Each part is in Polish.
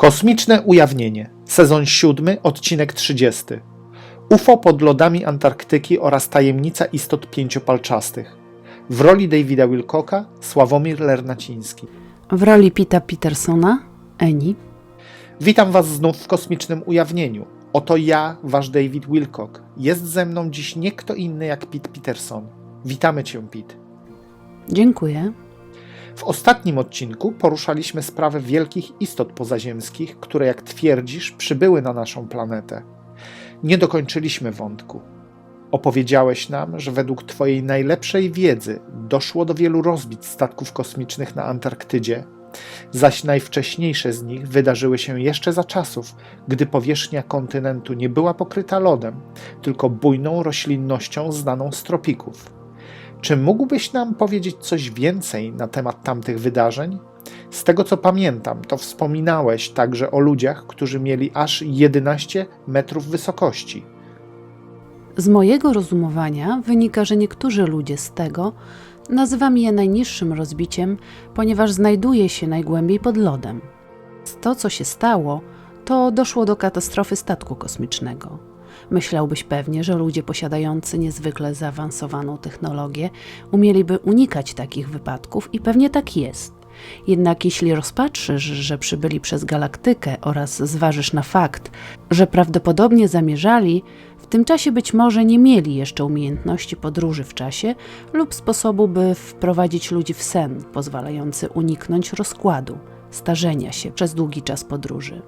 Kosmiczne ujawnienie. Sezon 7, odcinek 30. UFO pod lodami Antarktyki oraz tajemnica istot pięciopalczastych. W roli Davida Wilcocka Sławomir Lernaciński. W roli Pita Petersona, Eni, Witam Was znów w kosmicznym ujawnieniu. Oto ja, Wasz David Wilcock. Jest ze mną dziś nie kto inny jak Pete Peterson. Witamy Cię, Pete. dziękuję. W ostatnim odcinku poruszaliśmy sprawę wielkich istot pozaziemskich, które, jak twierdzisz, przybyły na naszą planetę. Nie dokończyliśmy wątku. Opowiedziałeś nam, że według Twojej najlepszej wiedzy doszło do wielu rozbić statków kosmicznych na Antarktydzie, zaś najwcześniejsze z nich wydarzyły się jeszcze za czasów, gdy powierzchnia kontynentu nie była pokryta lodem, tylko bujną roślinnością znaną z tropików. Czy mógłbyś nam powiedzieć coś więcej na temat tamtych wydarzeń? Z tego co pamiętam, to wspominałeś także o ludziach, którzy mieli aż 11 metrów wysokości. Z mojego rozumowania wynika, że niektórzy ludzie z tego nazywam je najniższym rozbiciem, ponieważ znajduje się najgłębiej pod lodem. To, co się stało, to doszło do katastrofy statku kosmicznego. Myślałbyś pewnie, że ludzie posiadający niezwykle zaawansowaną technologię umieliby unikać takich wypadków i pewnie tak jest. Jednak jeśli rozpatrzysz, że przybyli przez galaktykę oraz zważysz na fakt, że prawdopodobnie zamierzali, w tym czasie być może nie mieli jeszcze umiejętności podróży w czasie lub sposobu, by wprowadzić ludzi w sen, pozwalający uniknąć rozkładu, starzenia się przez długi czas podróży.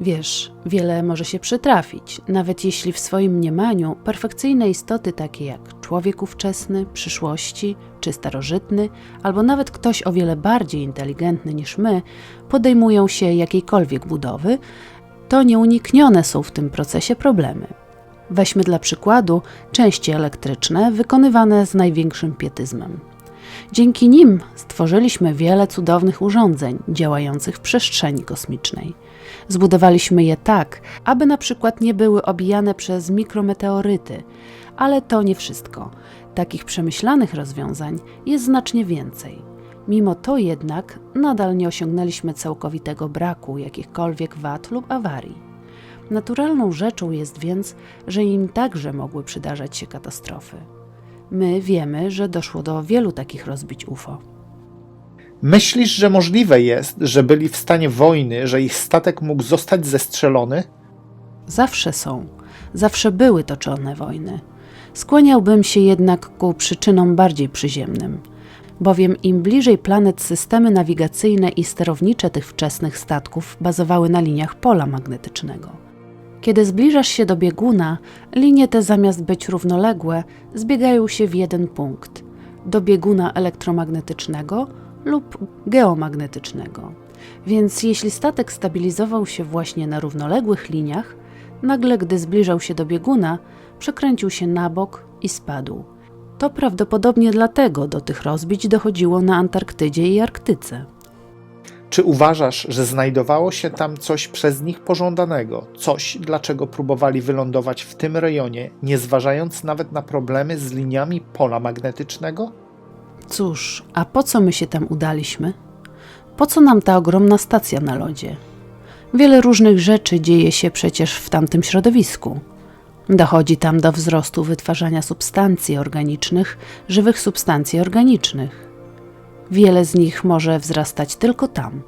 Wiesz, wiele może się przytrafić, nawet jeśli w swoim mniemaniu perfekcyjne istoty takie jak człowiek ówczesny, przyszłości czy starożytny, albo nawet ktoś o wiele bardziej inteligentny niż my, podejmują się jakiejkolwiek budowy, to nieuniknione są w tym procesie problemy. Weźmy dla przykładu części elektryczne wykonywane z największym pietyzmem. Dzięki nim stworzyliśmy wiele cudownych urządzeń działających w przestrzeni kosmicznej. Zbudowaliśmy je tak, aby na przykład nie były obijane przez mikrometeoryty, ale to nie wszystko. Takich przemyślanych rozwiązań jest znacznie więcej. Mimo to jednak nadal nie osiągnęliśmy całkowitego braku jakichkolwiek wad lub awarii. Naturalną rzeczą jest więc, że im także mogły przydarzać się katastrofy. My wiemy, że doszło do wielu takich rozbić UFO. Myślisz, że możliwe jest, że byli w stanie wojny, że ich statek mógł zostać zestrzelony? Zawsze są, zawsze były toczone wojny. Skłaniałbym się jednak ku przyczynom bardziej przyziemnym, bowiem im bliżej planet systemy nawigacyjne i sterownicze tych wczesnych statków bazowały na liniach pola magnetycznego. Kiedy zbliżasz się do bieguna, linie te zamiast być równoległe, zbiegają się w jeden punkt do bieguna elektromagnetycznego lub geomagnetycznego. Więc jeśli statek stabilizował się właśnie na równoległych liniach, nagle gdy zbliżał się do bieguna, przekręcił się na bok i spadł. To prawdopodobnie dlatego do tych rozbić dochodziło na Antarktydzie i Arktyce. Czy uważasz, że znajdowało się tam coś przez nich pożądanego, coś, dlaczego próbowali wylądować w tym rejonie, nie zważając nawet na problemy z liniami pola magnetycznego? Cóż, a po co my się tam udaliśmy? Po co nam ta ogromna stacja na lodzie? Wiele różnych rzeczy dzieje się przecież w tamtym środowisku. Dochodzi tam do wzrostu wytwarzania substancji organicznych, żywych substancji organicznych. Wiele z nich może wzrastać tylko tam,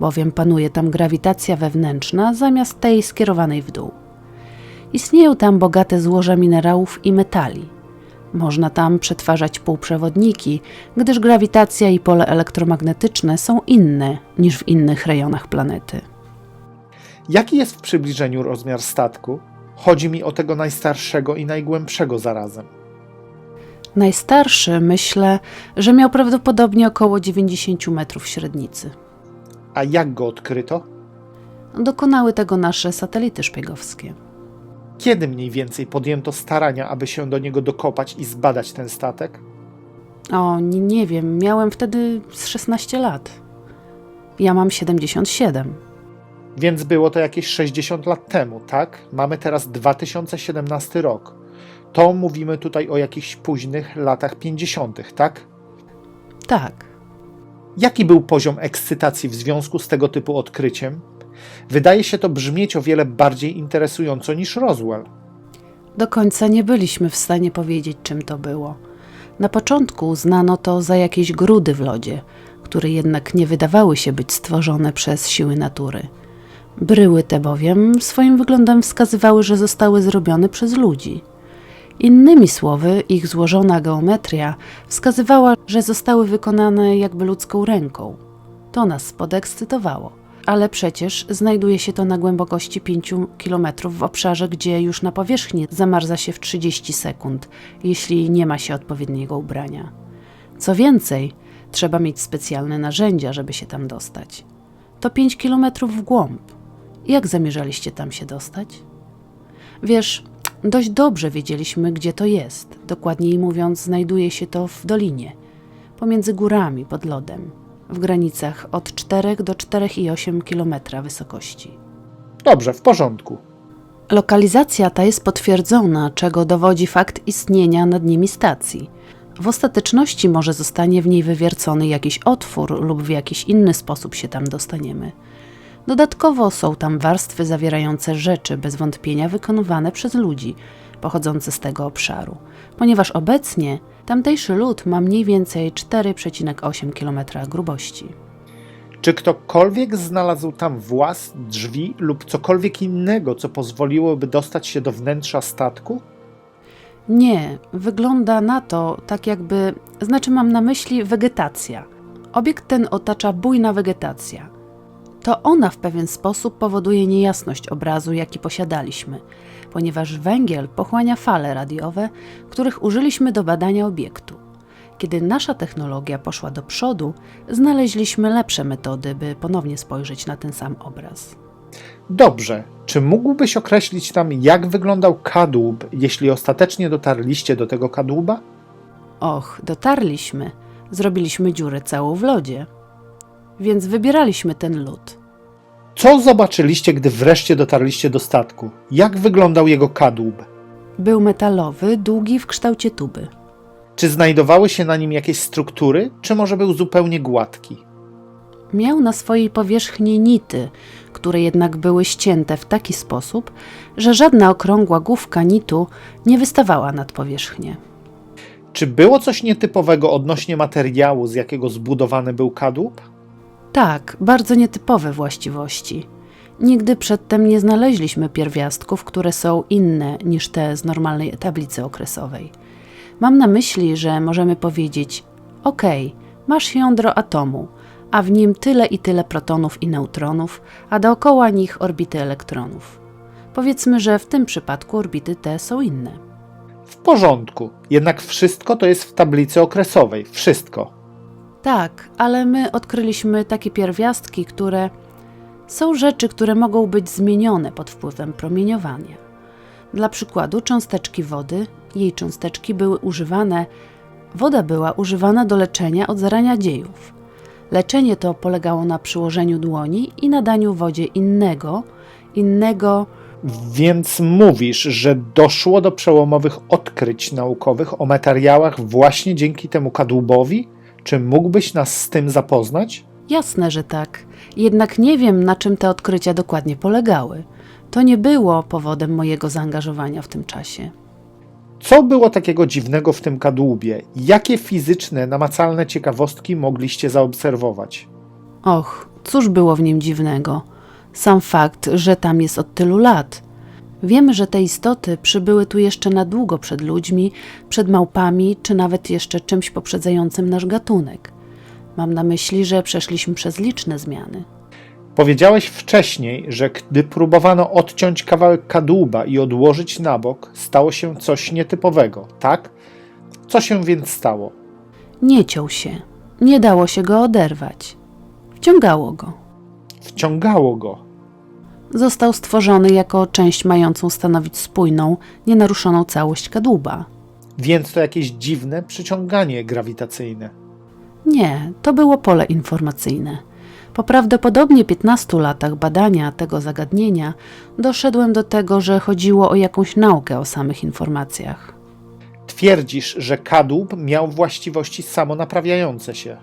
bowiem panuje tam grawitacja wewnętrzna zamiast tej skierowanej w dół. Istnieją tam bogate złoża minerałów i metali. Można tam przetwarzać półprzewodniki, gdyż grawitacja i pole elektromagnetyczne są inne niż w innych rejonach planety. Jaki jest w przybliżeniu rozmiar statku? Chodzi mi o tego najstarszego i najgłębszego zarazem. Najstarszy myślę, że miał prawdopodobnie około 90 metrów średnicy. A jak go odkryto? Dokonały tego nasze satelity szpiegowskie. Kiedy mniej więcej podjęto starania, aby się do niego dokopać i zbadać ten statek? O, nie, nie wiem, miałem wtedy z 16 lat. Ja mam 77. Więc było to jakieś 60 lat temu, tak? Mamy teraz 2017 rok. To mówimy tutaj o jakichś późnych latach 50., tak? Tak. Jaki był poziom ekscytacji w związku z tego typu odkryciem? Wydaje się to brzmieć o wiele bardziej interesująco niż Roswell. Do końca nie byliśmy w stanie powiedzieć, czym to było. Na początku uznano to za jakieś grudy w lodzie, które jednak nie wydawały się być stworzone przez siły natury. Bryły te bowiem swoim wyglądem wskazywały, że zostały zrobione przez ludzi. Innymi słowy, ich złożona geometria wskazywała, że zostały wykonane jakby ludzką ręką. To nas podekscytowało. Ale przecież znajduje się to na głębokości 5 km w obszarze, gdzie już na powierzchni zamarza się w 30 sekund, jeśli nie ma się odpowiedniego ubrania. Co więcej, trzeba mieć specjalne narzędzia, żeby się tam dostać. To 5 km w głąb. Jak zamierzaliście tam się dostać? Wiesz, dość dobrze wiedzieliśmy, gdzie to jest. Dokładniej mówiąc, znajduje się to w dolinie, pomiędzy górami pod lodem, w granicach od 4 do 4,8 km wysokości. Dobrze, w porządku. Lokalizacja ta jest potwierdzona, czego dowodzi fakt istnienia nad nimi stacji. W ostateczności może zostanie w niej wywiercony jakiś otwór lub w jakiś inny sposób się tam dostaniemy. Dodatkowo są tam warstwy zawierające rzeczy bez wątpienia wykonywane przez ludzi pochodzące z tego obszaru, ponieważ obecnie tamtejszy lód ma mniej więcej 4,8 km grubości. Czy ktokolwiek znalazł tam włas, drzwi lub cokolwiek innego, co pozwoliłoby dostać się do wnętrza statku? Nie, wygląda na to tak jakby, znaczy mam na myśli wegetacja. Obiekt ten otacza bujna wegetacja. To ona w pewien sposób powoduje niejasność obrazu, jaki posiadaliśmy, ponieważ węgiel pochłania fale radiowe, których użyliśmy do badania obiektu. Kiedy nasza technologia poszła do przodu, znaleźliśmy lepsze metody, by ponownie spojrzeć na ten sam obraz. Dobrze. Czy mógłbyś określić nam, jak wyglądał kadłub, jeśli ostatecznie dotarliście do tego kadłuba? Och, dotarliśmy. Zrobiliśmy dziurę całą w lodzie. Więc wybieraliśmy ten lód. Co zobaczyliście, gdy wreszcie dotarliście do statku? Jak wyglądał jego kadłub? Był metalowy, długi w kształcie tuby. Czy znajdowały się na nim jakieś struktury, czy może był zupełnie gładki? Miał na swojej powierzchni nity, które jednak były ścięte w taki sposób, że żadna okrągła główka nitu nie wystawała nad powierzchnię. Czy było coś nietypowego odnośnie materiału, z jakiego zbudowany był kadłub? Tak, bardzo nietypowe właściwości. Nigdy przedtem nie znaleźliśmy pierwiastków, które są inne niż te z normalnej tablicy okresowej. Mam na myśli, że możemy powiedzieć: OK, masz jądro atomu, a w nim tyle i tyle protonów i neutronów, a dookoła nich orbity elektronów. Powiedzmy, że w tym przypadku orbity te są inne. W porządku, jednak wszystko to jest w tablicy okresowej. Wszystko. Tak, ale my odkryliśmy takie pierwiastki, które są rzeczy, które mogą być zmienione pod wpływem promieniowania. Dla przykładu, cząsteczki wody, jej cząsteczki były używane, woda była używana do leczenia od zarania dziejów. Leczenie to polegało na przyłożeniu dłoni i nadaniu wodzie innego, innego, Więc mówisz, że doszło do przełomowych odkryć naukowych o materiałach właśnie dzięki temu kadłubowi? Czy mógłbyś nas z tym zapoznać? Jasne, że tak. Jednak nie wiem, na czym te odkrycia dokładnie polegały. To nie było powodem mojego zaangażowania w tym czasie. Co było takiego dziwnego w tym kadłubie? Jakie fizyczne, namacalne ciekawostki mogliście zaobserwować? Och, cóż było w nim dziwnego? Sam fakt, że tam jest od tylu lat. Wiemy, że te istoty przybyły tu jeszcze na długo przed ludźmi, przed małpami, czy nawet jeszcze czymś poprzedzającym nasz gatunek. Mam na myśli, że przeszliśmy przez liczne zmiany. Powiedziałeś wcześniej, że gdy próbowano odciąć kawałek kadłuba i odłożyć na bok, stało się coś nietypowego, tak? Co się więc stało? Nie ciął się, nie dało się go oderwać. Wciągało go. Wciągało go. Został stworzony jako część mającą stanowić spójną, nienaruszoną całość kadłuba. Więc to jakieś dziwne przyciąganie grawitacyjne. Nie, to było pole informacyjne. Po prawdopodobnie 15 latach badania tego zagadnienia doszedłem do tego, że chodziło o jakąś naukę o samych informacjach. Twierdzisz, że kadłub miał właściwości samonaprawiające się.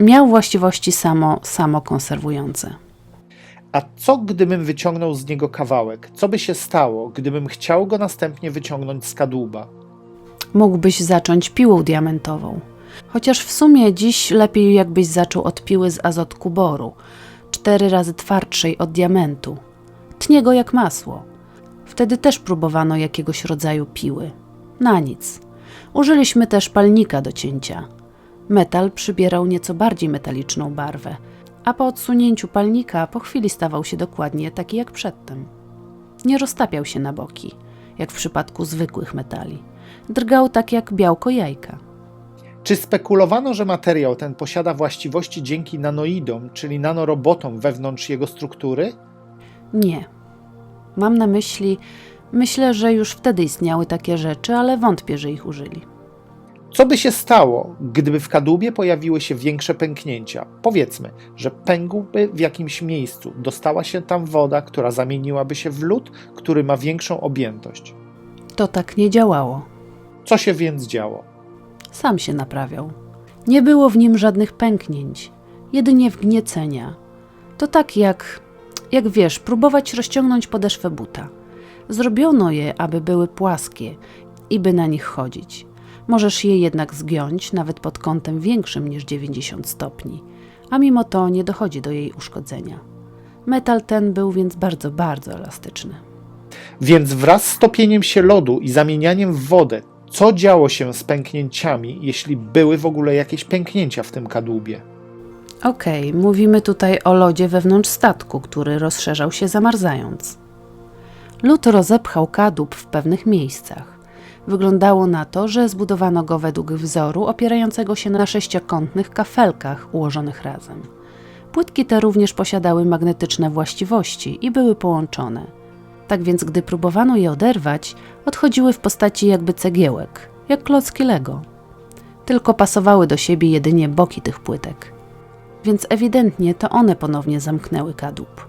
Miał właściwości samo samokonserwujące. A co gdybym wyciągnął z niego kawałek? Co by się stało, gdybym chciał go następnie wyciągnąć z kadłuba? Mógłbyś zacząć piłą diamentową. Chociaż w sumie dziś lepiej jakbyś zaczął od piły z azotku boru, cztery razy twardszej od diamentu. Tnie go jak masło. Wtedy też próbowano jakiegoś rodzaju piły. Na nic. Użyliśmy też palnika do cięcia. Metal przybierał nieco bardziej metaliczną barwę, a po odsunięciu palnika po chwili stawał się dokładnie taki jak przedtem. Nie roztapiał się na boki, jak w przypadku zwykłych metali. Drgał tak jak białko jajka. Czy spekulowano, że materiał ten posiada właściwości dzięki nanoidom, czyli nanorobotom wewnątrz jego struktury? Nie. Mam na myśli, myślę, że już wtedy istniały takie rzeczy, ale wątpię, że ich użyli. Co by się stało, gdyby w kadłubie pojawiły się większe pęknięcia? Powiedzmy, że pękłby w jakimś miejscu, dostała się tam woda, która zamieniłaby się w lód, który ma większą objętość. To tak nie działało. Co się więc działo? Sam się naprawiał. Nie było w nim żadnych pęknięć, jedynie wgniecenia. To tak jak, jak wiesz, próbować rozciągnąć podeszwę buta. Zrobiono je, aby były płaskie i by na nich chodzić. Możesz je jednak zgiąć nawet pod kątem większym niż 90 stopni, a mimo to nie dochodzi do jej uszkodzenia. Metal ten był więc bardzo, bardzo elastyczny. Więc wraz z topieniem się lodu i zamienianiem w wodę, co działo się z pęknięciami, jeśli były w ogóle jakieś pęknięcia w tym kadłubie? Okej, mówimy tutaj o lodzie wewnątrz statku, który rozszerzał się zamarzając. Lód rozepchał kadłub w pewnych miejscach. Wyglądało na to, że zbudowano go według wzoru opierającego się na sześciokątnych kafelkach ułożonych razem. Płytki te również posiadały magnetyczne właściwości i były połączone. Tak więc, gdy próbowano je oderwać, odchodziły w postaci jakby cegiełek, jak klocki Lego. Tylko pasowały do siebie jedynie boki tych płytek więc ewidentnie to one ponownie zamknęły kadłub.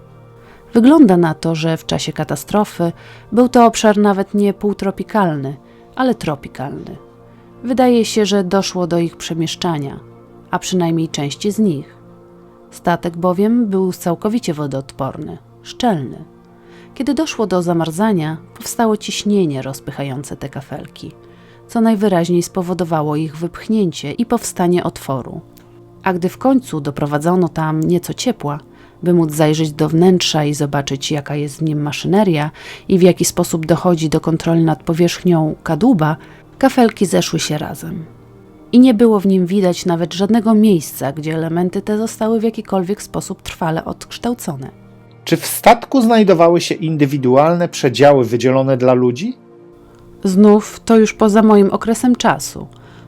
Wygląda na to, że w czasie katastrofy był to obszar nawet nie półtropikalny, ale tropikalny. Wydaje się, że doszło do ich przemieszczania, a przynajmniej części z nich. Statek bowiem był całkowicie wodoodporny, szczelny. Kiedy doszło do zamarzania, powstało ciśnienie rozpychające te kafelki, co najwyraźniej spowodowało ich wypchnięcie i powstanie otworu a gdy w końcu doprowadzono tam nieco ciepła, by móc zajrzeć do wnętrza i zobaczyć, jaka jest w nim maszyneria i w jaki sposób dochodzi do kontroli nad powierzchnią kadłuba, kafelki zeszły się razem. I nie było w nim widać nawet żadnego miejsca, gdzie elementy te zostały w jakikolwiek sposób trwale odkształcone. Czy w statku znajdowały się indywidualne przedziały wydzielone dla ludzi? Znów to już poza moim okresem czasu.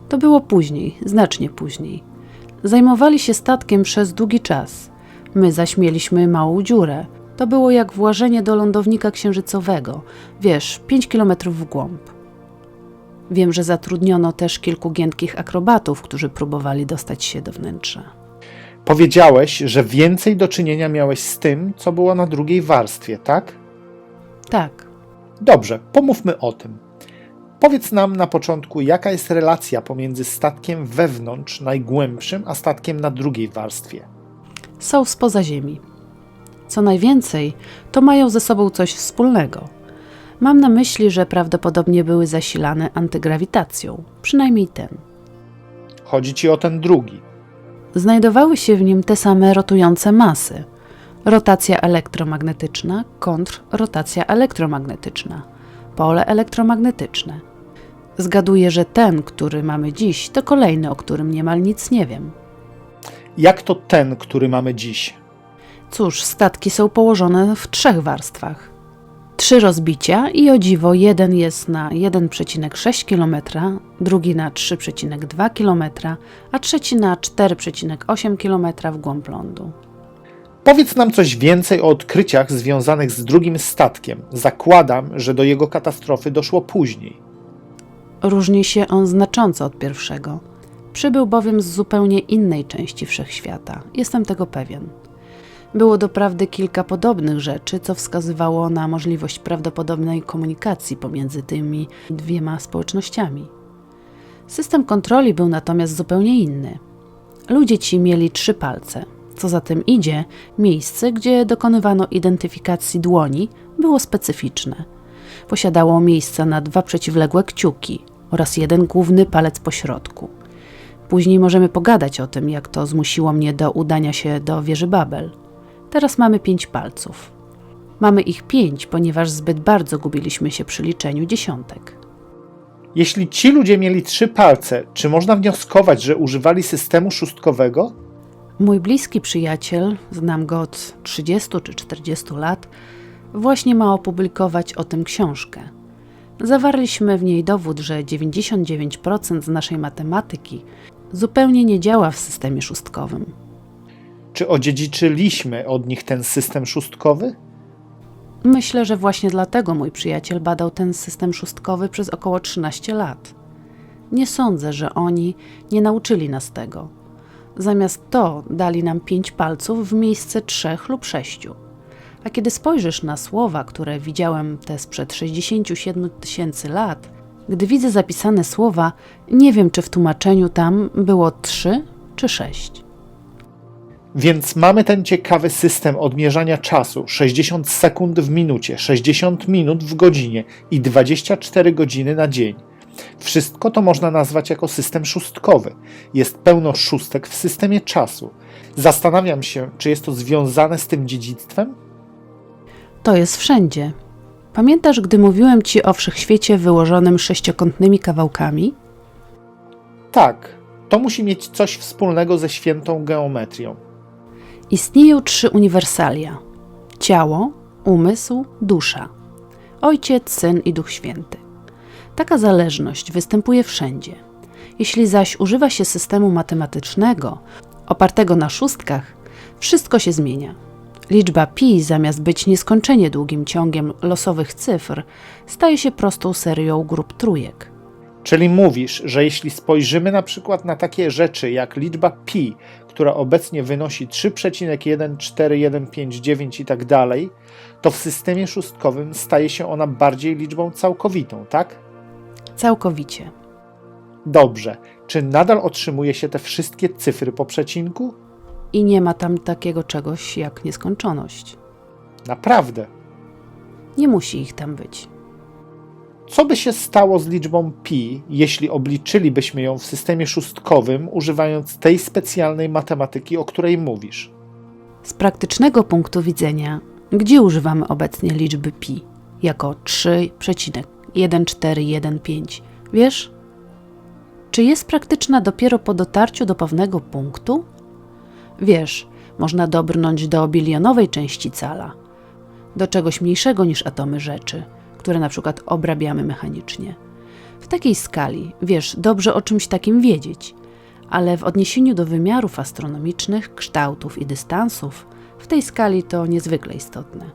To było później, znacznie później. Zajmowali się statkiem przez długi czas. My zaś mieliśmy małą dziurę. To było jak włażenie do lądownika księżycowego, wiesz, 5 kilometrów w głąb. Wiem, że zatrudniono też kilku giętkich akrobatów, którzy próbowali dostać się do wnętrza. Powiedziałeś, że więcej do czynienia miałeś z tym, co było na drugiej warstwie, tak? Tak, Dobrze, pomówmy o tym. Powiedz nam na początku, jaka jest relacja pomiędzy statkiem wewnątrz, najgłębszym, a statkiem na drugiej warstwie. Są spoza ziemi. Co najwięcej, to mają ze sobą coś wspólnego. Mam na myśli, że prawdopodobnie były zasilane antygrawitacją, przynajmniej ten. Chodzi ci o ten drugi. Znajdowały się w nim te same rotujące masy. Rotacja elektromagnetyczna kontr rotacja elektromagnetyczna, pole elektromagnetyczne. Zgaduję, że ten, który mamy dziś, to kolejny, o którym niemal nic nie wiem. Jak to ten, który mamy dziś? Cóż, statki są położone w trzech warstwach. Trzy rozbicia i o dziwo jeden jest na 1,6 km, drugi na 3,2 km, a trzeci na 4,8 km w głąb lądu. Powiedz nam coś więcej o odkryciach związanych z drugim statkiem. Zakładam, że do jego katastrofy doszło później. Różni się on znacząco od pierwszego. Przybył bowiem z zupełnie innej części wszechświata. Jestem tego pewien. Było doprawdy kilka podobnych rzeczy, co wskazywało na możliwość prawdopodobnej komunikacji pomiędzy tymi dwiema społecznościami. System kontroli był natomiast zupełnie inny. Ludzie ci mieli trzy palce, Co za tym idzie, miejsce, gdzie dokonywano identyfikacji dłoni, było specyficzne. Posiadało miejsca na dwa przeciwległe kciuki oraz jeden główny palec po środku. Później możemy pogadać o tym, jak to zmusiło mnie do udania się do wieży Babel. Teraz mamy pięć palców. Mamy ich pięć, ponieważ zbyt bardzo gubiliśmy się przy liczeniu dziesiątek. Jeśli ci ludzie mieli trzy palce, czy można wnioskować, że używali systemu szóstkowego? Mój bliski przyjaciel, znam go od 30 czy 40 lat, właśnie ma opublikować o tym książkę. Zawarliśmy w niej dowód, że 99% z naszej matematyki zupełnie nie działa w systemie szóstkowym. Czy odziedziczyliśmy od nich ten system szóstkowy? Myślę, że właśnie dlatego mój przyjaciel badał ten system szóstkowy przez około 13 lat. Nie sądzę, że oni nie nauczyli nas tego. Zamiast to dali nam pięć palców w miejsce trzech lub sześciu. A kiedy spojrzysz na słowa, które widziałem te sprzed 67 tysięcy lat, gdy widzę zapisane słowa, nie wiem, czy w tłumaczeniu tam było trzy czy sześć. Więc mamy ten ciekawy system odmierzania czasu 60 sekund w minucie, 60 minut w godzinie i 24 godziny na dzień. Wszystko to można nazwać jako system szóstkowy. Jest pełno szóstek w systemie czasu. Zastanawiam się, czy jest to związane z tym dziedzictwem? To jest wszędzie. Pamiętasz, gdy mówiłem ci o wszechświecie wyłożonym sześciokątnymi kawałkami? Tak, to musi mieć coś wspólnego ze świętą geometrią. Istnieją trzy uniwersalia: ciało, umysł, dusza. Ojciec, syn i duch święty. Taka zależność występuje wszędzie. Jeśli zaś używa się systemu matematycznego opartego na szóstkach, wszystko się zmienia. Liczba pi, zamiast być nieskończenie długim ciągiem losowych cyfr, staje się prostą serią grup trójek. Czyli mówisz, że jeśli spojrzymy na przykład na takie rzeczy jak liczba pi, która obecnie wynosi 3,14159 i tak dalej, to w systemie szóstkowym staje się ona bardziej liczbą całkowitą, tak? Całkowicie. Dobrze. Czy nadal otrzymuje się te wszystkie cyfry po przecinku? I nie ma tam takiego czegoś jak nieskończoność. Naprawdę. Nie musi ich tam być. Co by się stało z liczbą pi, jeśli obliczylibyśmy ją w systemie szóstkowym, używając tej specjalnej matematyki, o której mówisz? Z praktycznego punktu widzenia, gdzie używamy obecnie liczby pi jako 3,1415? Wiesz? Czy jest praktyczna dopiero po dotarciu do pewnego punktu? Wiesz, można dobrnąć do bilionowej części cala, do czegoś mniejszego niż atomy rzeczy, które na przykład obrabiamy mechanicznie. W takiej skali, wiesz, dobrze o czymś takim wiedzieć, ale w odniesieniu do wymiarów astronomicznych, kształtów i dystansów, w tej skali to niezwykle istotne.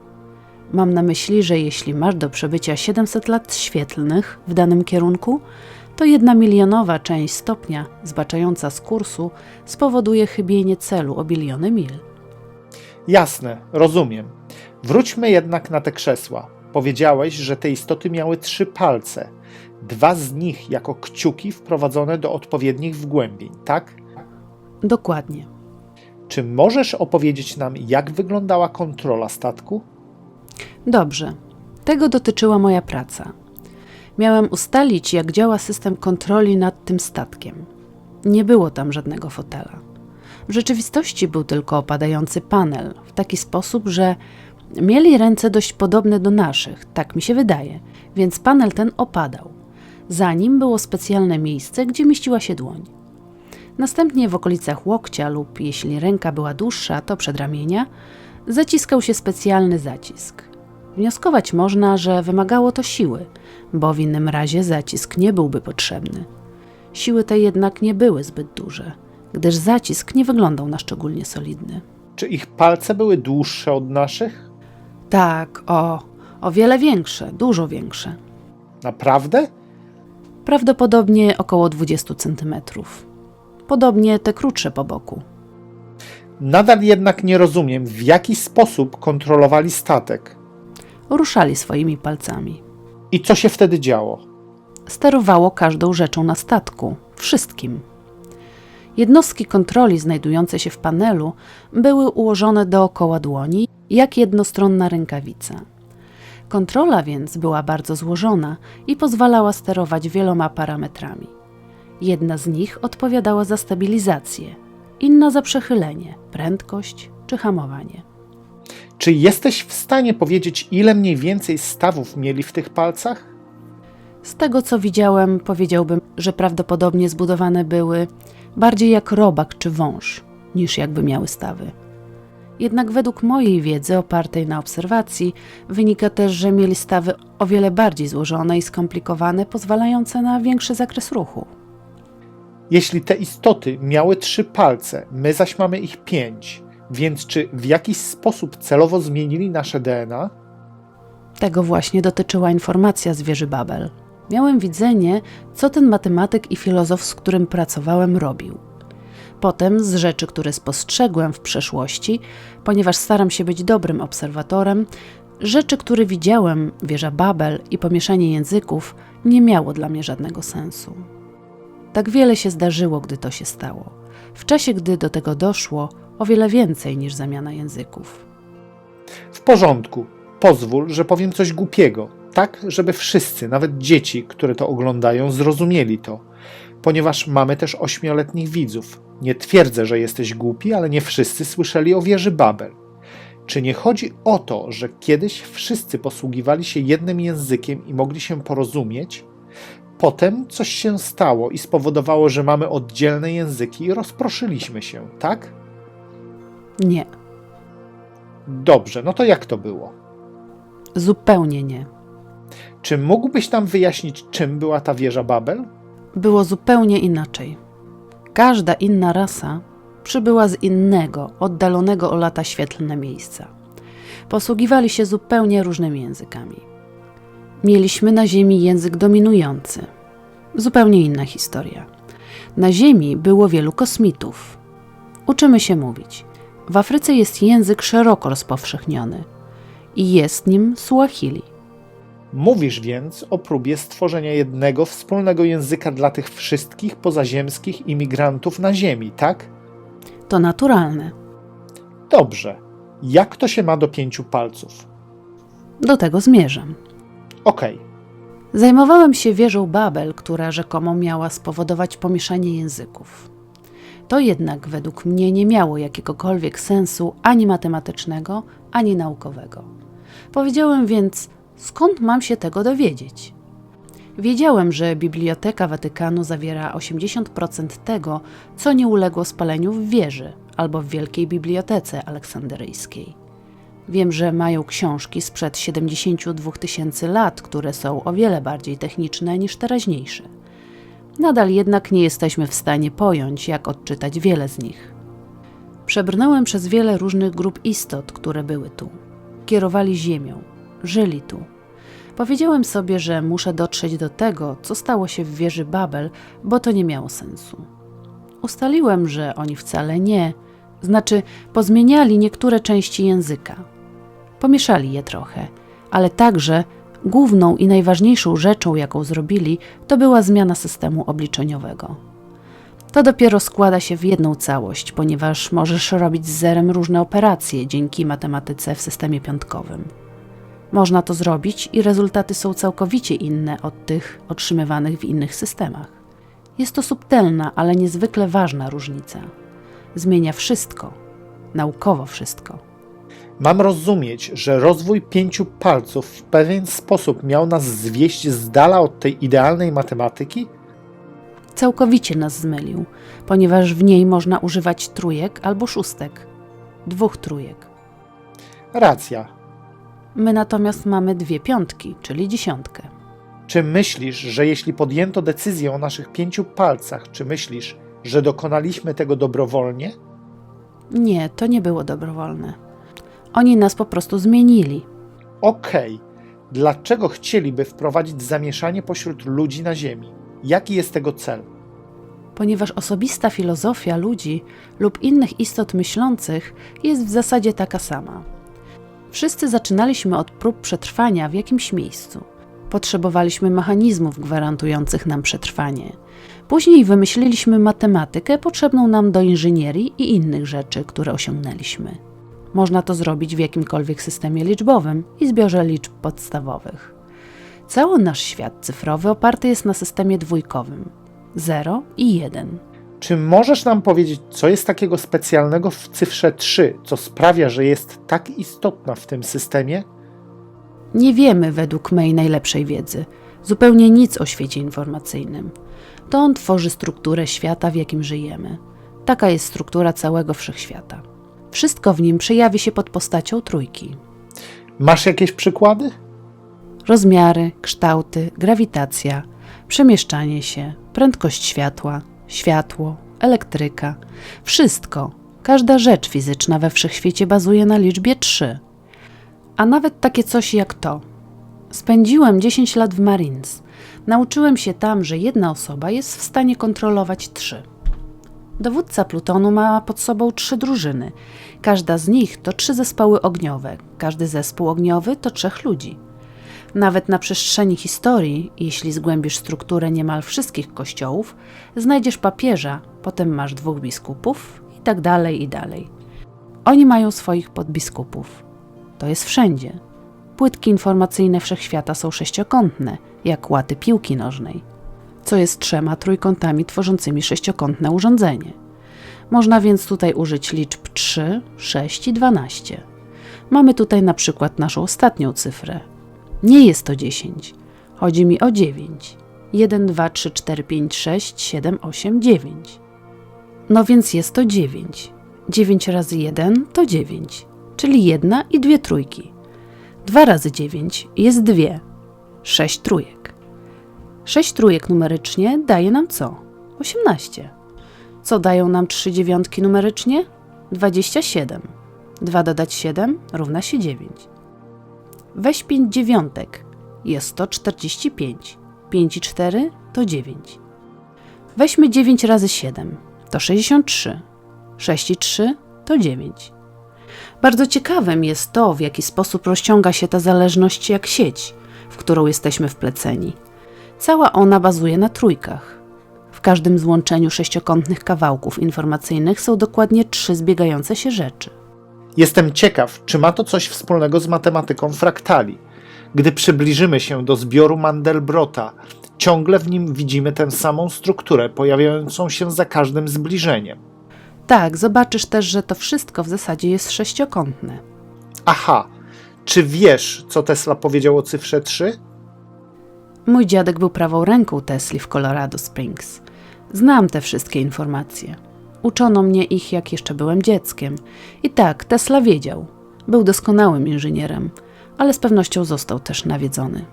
Mam na myśli, że jeśli masz do przebycia 700 lat świetlnych w danym kierunku, to jedna milionowa część stopnia zbaczająca z kursu spowoduje chybienie celu o biliony mil. Jasne, rozumiem. Wróćmy jednak na te krzesła. Powiedziałeś, że te istoty miały trzy palce. Dwa z nich jako kciuki wprowadzone do odpowiednich wgłębień, tak? Dokładnie. Czy możesz opowiedzieć nam, jak wyglądała kontrola statku? Dobrze. Tego dotyczyła moja praca. Miałem ustalić, jak działa system kontroli nad tym statkiem. Nie było tam żadnego fotela. W rzeczywistości był tylko opadający panel, w taki sposób, że mieli ręce dość podobne do naszych, tak mi się wydaje, więc panel ten opadał. Za nim było specjalne miejsce, gdzie mieściła się dłoń. Następnie w okolicach łokcia lub jeśli ręka była dłuższa, to przedramienia, zaciskał się specjalny zacisk. Wnioskować można, że wymagało to siły, bo w innym razie zacisk nie byłby potrzebny. Siły te jednak nie były zbyt duże, gdyż zacisk nie wyglądał na szczególnie solidny. Czy ich palce były dłuższe od naszych? Tak, o, o wiele większe, dużo większe. Naprawdę? Prawdopodobnie około 20 centymetrów. Podobnie te krótsze po boku. Nadal jednak nie rozumiem, w jaki sposób kontrolowali statek Ruszali swoimi palcami. i co się wtedy działo. sterowało każdą rzeczą na statku, wszystkim. Jednostki kontroli znajdujące się w panelu były ułożone dookoła dłoni, jak jednostronna rękawica. Kontrola więc była bardzo złożona i pozwalała sterować wieloma parametrami. Jedna z nich odpowiadała za stabilizację, inna za przechylenie, prędkość czy hamowanie. Czy jesteś w stanie powiedzieć, ile mniej więcej stawów mieli w tych palcach? Z tego co widziałem, powiedziałbym, że prawdopodobnie zbudowane były bardziej jak robak czy wąż, niż jakby miały stawy. Jednak według mojej wiedzy opartej na obserwacji wynika też, że mieli stawy o wiele bardziej złożone i skomplikowane, pozwalające na większy zakres ruchu. Jeśli te istoty miały trzy palce, my zaś mamy ich pięć, więc czy w jakiś sposób celowo zmienili nasze DNA? Tego właśnie dotyczyła informacja z wieży Babel. Miałem widzenie, co ten matematyk i filozof, z którym pracowałem, robił. Potem z rzeczy, które spostrzegłem w przeszłości, ponieważ staram się być dobrym obserwatorem, rzeczy, które widziałem, wieża Babel i pomieszanie języków, nie miało dla mnie żadnego sensu. Tak wiele się zdarzyło, gdy to się stało. W czasie, gdy do tego doszło, o wiele więcej niż zamiana języków. W porządku, pozwól, że powiem coś głupiego, tak żeby wszyscy, nawet dzieci, które to oglądają, zrozumieli to, ponieważ mamy też ośmioletnich widzów. Nie twierdzę, że jesteś głupi, ale nie wszyscy słyszeli o wieży Babel. Czy nie chodzi o to, że kiedyś wszyscy posługiwali się jednym językiem i mogli się porozumieć? Potem coś się stało i spowodowało, że mamy oddzielne języki i rozproszyliśmy się, tak? Nie, Dobrze, no to jak to było? zupełnie nie. Czy mógłbyś nam wyjaśnić, czym była ta wieża Babel? było zupełnie inaczej. Każda inna rasa przybyła z innego, oddalonego o lata świetlne miejsca. Posługiwali się zupełnie różnymi językami. Mieliśmy na Ziemi język dominujący. Zupełnie inna historia. Na Ziemi było wielu kosmitów. Uczymy się mówić. W Afryce jest język szeroko rozpowszechniony i jest nim Suahili. Mówisz więc o próbie stworzenia jednego wspólnego języka dla tych wszystkich pozaziemskich imigrantów na Ziemi, tak? To naturalne. Dobrze. Jak to się ma do pięciu palców? Do tego zmierzam. Okej, Zajmowałem się wieżą Babel, która rzekomo miała spowodować pomieszanie języków. To jednak według mnie nie miało jakiegokolwiek sensu ani matematycznego, ani naukowego. Powiedziałem więc, skąd mam się tego dowiedzieć? Wiedziałem, że Biblioteka Watykanu zawiera 80% tego, co nie uległo spaleniu w wieży albo w Wielkiej Bibliotece Aleksandyryjskiej. Wiem, że mają książki sprzed 72 tysięcy lat, które są o wiele bardziej techniczne niż teraźniejsze. Nadal jednak nie jesteśmy w stanie pojąć, jak odczytać wiele z nich. Przebrnąłem przez wiele różnych grup istot, które były tu. Kierowali ziemią, żyli tu. Powiedziałem sobie, że muszę dotrzeć do tego, co stało się w wieży Babel, bo to nie miało sensu. Ustaliłem, że oni wcale nie, znaczy pozmieniali niektóre części języka. Pomieszali je trochę, ale także główną i najważniejszą rzeczą, jaką zrobili, to była zmiana systemu obliczeniowego. To dopiero składa się w jedną całość, ponieważ możesz robić z zerem różne operacje dzięki matematyce w systemie piątkowym. Można to zrobić i rezultaty są całkowicie inne od tych otrzymywanych w innych systemach. Jest to subtelna, ale niezwykle ważna różnica. Zmienia wszystko, naukowo wszystko. Mam rozumieć, że rozwój pięciu palców w pewien sposób miał nas zwieść z dala od tej idealnej matematyki? Całkowicie nas zmylił, ponieważ w niej można używać trójek albo szóstek, dwóch trójek. Racja. My natomiast mamy dwie piątki, czyli dziesiątkę. Czy myślisz, że jeśli podjęto decyzję o naszych pięciu palcach, czy myślisz, że dokonaliśmy tego dobrowolnie? Nie, to nie było dobrowolne. Oni nas po prostu zmienili. Okej. Dlaczego chcieliby wprowadzić zamieszanie pośród ludzi na Ziemi? Jaki jest tego cel? ponieważ osobista filozofia ludzi lub innych istot myślących jest w zasadzie taka sama. Wszyscy zaczynaliśmy od prób przetrwania w jakimś miejscu. Potrzebowaliśmy mechanizmów gwarantujących nam przetrwanie. Później wymyśliliśmy matematykę potrzebną nam do inżynierii i innych rzeczy, które osiągnęliśmy. Można to zrobić w jakimkolwiek systemie liczbowym i zbiorze liczb podstawowych. Cały nasz świat cyfrowy oparty jest na systemie dwójkowym 0 i 1. Czy możesz nam powiedzieć, co jest takiego specjalnego w cyfrze 3, co sprawia, że jest tak istotna w tym systemie? Nie wiemy według mojej najlepszej wiedzy zupełnie nic o świecie informacyjnym. To on tworzy strukturę świata, w jakim żyjemy. Taka jest struktura całego wszechświata. Wszystko w nim przejawi się pod postacią trójki. Masz jakieś przykłady? Rozmiary, kształty, grawitacja, przemieszczanie się, prędkość światła, światło, elektryka. Wszystko, każda rzecz fizyczna we wszechświecie bazuje na liczbie 3. A nawet takie coś jak to. Spędziłem 10 lat w Marines. Nauczyłem się tam, że jedna osoba jest w stanie kontrolować trzy. Dowódca plutonu ma pod sobą trzy drużyny. Każda z nich to trzy zespoły ogniowe. Każdy zespół ogniowy to trzech ludzi. Nawet na przestrzeni historii, jeśli zgłębisz strukturę niemal wszystkich kościołów, znajdziesz papieża, potem masz dwóch biskupów i tak dalej i dalej. Oni mają swoich podbiskupów. To jest wszędzie. Płytki informacyjne wszechświata są sześciokątne, jak łaty piłki nożnej, co jest trzema trójkątami tworzącymi sześciokątne urządzenie. Można więc tutaj użyć liczb 3, 6 i 12. Mamy tutaj na przykład naszą ostatnią cyfrę. Nie jest to 10. Chodzi mi o 9. 1, 2, 3, 4, 5, 6, 7, 8, 9. No więc jest to 9. 9 razy 1 to 9, czyli jedna i dwie trójki. 2 razy 9 jest 2. 6 trójek. 6 trójek numerycznie daje nam co? 18. Co dają nam 3 dziewiątki numerycznie? 27. 2 dodać 7 równa się 9. Weź 5 dziewiątek. Jest to 45. 5 i 4 to 9. Weźmy 9 razy 7. To 63. 6 i 3 to 9. Bardzo ciekawym jest to, w jaki sposób rozciąga się ta zależność jak sieć, w którą jesteśmy wpleceni. Cała ona bazuje na trójkach. W każdym złączeniu sześciokątnych kawałków informacyjnych są dokładnie trzy zbiegające się rzeczy. Jestem ciekaw, czy ma to coś wspólnego z matematyką fraktali. Gdy przybliżymy się do zbioru Mandelbrota, ciągle w nim widzimy tę samą strukturę pojawiającą się za każdym zbliżeniem. Tak, zobaczysz też, że to wszystko w zasadzie jest sześciokątne. Aha, czy wiesz, co Tesla powiedział o cyfrze 3? Mój dziadek był prawą ręką Tesli w Colorado Springs. Znam te wszystkie informacje. Uczono mnie ich, jak jeszcze byłem dzieckiem. I tak, Tesla wiedział. Był doskonałym inżynierem, ale z pewnością został też nawiedzony.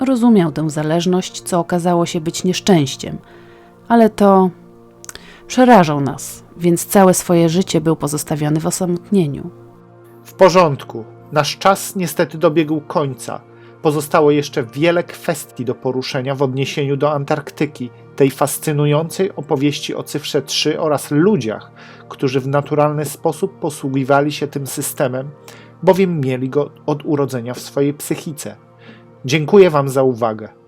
Rozumiał tę zależność, co okazało się być nieszczęściem, ale to przerażał nas, więc całe swoje życie był pozostawiony w osamotnieniu. W porządku. Nasz czas niestety dobiegł końca. Pozostało jeszcze wiele kwestii do poruszenia w odniesieniu do Antarktyki, tej fascynującej opowieści o cyfrze 3 oraz ludziach, którzy w naturalny sposób posługiwali się tym systemem, bowiem mieli go od urodzenia w swojej psychice. Dziękuję Wam za uwagę.